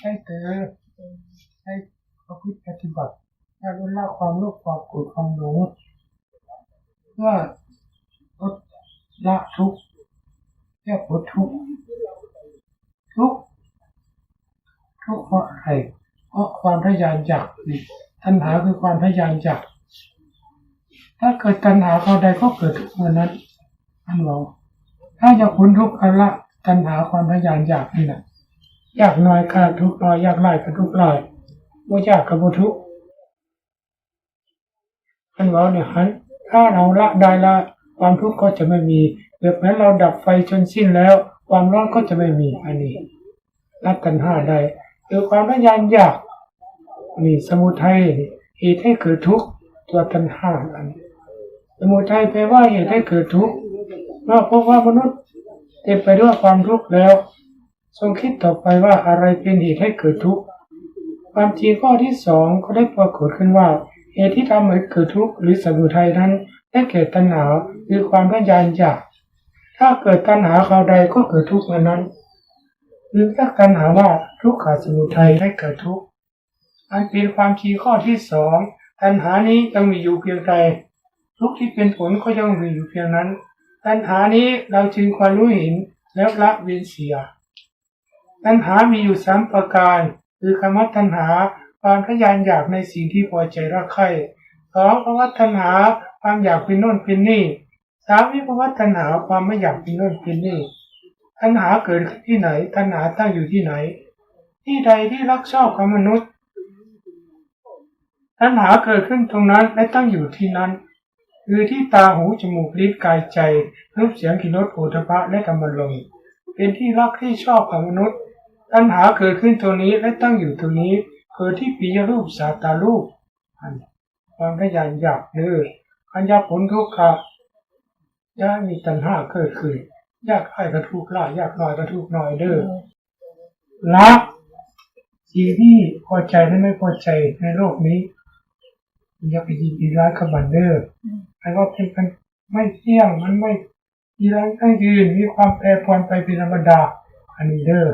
ให้เตอให้ประพฤติปฏิบัติให้ลดละความโลภความโกรธความหลงเพื่อลดละทุกข์แก้พ้นทุกข์ทุกข์ทุกข์เพราะอะไรเพราะความทะยานอยากนี่ตัณหาคือความทะยานอยากถ้าเกิดตัณหาเขาใดก็เกิดทุกข์เมื่อนั้นอันเราถ้าอยากพ้นทุกข์อันละตัณหาความทะยานอยากนี่นะ ยากน้อยก็ทุกน้อยอยากหลายก็ทุกหลายบ่อยากก็บ่ทุกข์อันเราเนี่ยฮันถ้าเราละได้ละความทุกข์ก็จะไม่มีเปรียบเหมือนเราดับไฟจนสิ้นแล้ว ความร้อนก็จะไม่มีอันนี้ละตัณหาได้คือความทะยานอยากนี่สมุทัยเหตุให้เกิดทุกข์ตัวตัณหาอันสมุทัยแปลว่าเหตุให้เกิดทุกข์เมื่อพบว่ามนุษย์เต็มไปด้วยความทุกข์แล้ว ทรงคิดต่อไปว่าอะไรเป็นเหตุให้เกิดทุกข์ความจริงข้อที่สองก็ได้ปรากฏขึ้นว่า เหตุที่ทำให้เกิดทุกข์หรือสมุทัยนั้นได้แก่ตัณหาคือความทะยานอยาก ถ้าเกิดตัณหาคราวใดก็เกิดทุกข์เมื่อนั้นหรือถ้าตัณหาว่าทุกข์ขาสมุทัยได้เกิดทุกข์อันเป็นความจริงข้อที่สองตัณหานี้ยังมีอยู่เพียงใดทุกข์ที่เป็นผลก็ยังมีอยู่เพียงนั้น ตัณหานี้เราจึงควรรู้เห็นแล้วละเว้นเสีย ตัณหามีอยู่สามประการ คือคำว่าตัณหาความทะยานอยากในสิ่งที่พอใจรักใคร่สองภาวะตัณหาความอยากเป็นโน่นเป็นนี่สามวิภาวะตัณหาความไม่อยากเป็นโน่นเป็นนี่ตัณหาเกิดขึ้นที่ไหน ตัณหาตั้งอยู่ที่ไหน ที่ใดที่รักชอบของมนุษย์ ตัณหาเกิดขึ้นตรงนั้นและตั้งอยู่ที่นั้น คือที่ตาหูจมูกลิ้นกายใจรูปเสียงกลิ่นรสโผฏฐัพพะและธรรมลมณ์เป็นที่รักที่ชอบของมนุษย์ ตัณหาเกิดขึ้นตรงนี้และตั้งอยู่ตรงนี้เกิดที่ปิยรูปสาตารูปความทะยานอยากเด้ออัญญาผลทุกขะย่ามีตัณหาเกิดขึ้นยากให้กระทุกละอยากน้อยกระทุกข์น้อยเด้อละสิ่งที่พอใจและไม่พอใจในโลกนี้อย่าไปยินดีร้ายกับมันเด้อไอ้ว่าเป็นมันไม่เที่ยงมันไม่ดีร้ายทั้งยืนมีความแปรปรวนไปเป็นธรรมดาอันนี้เด้อ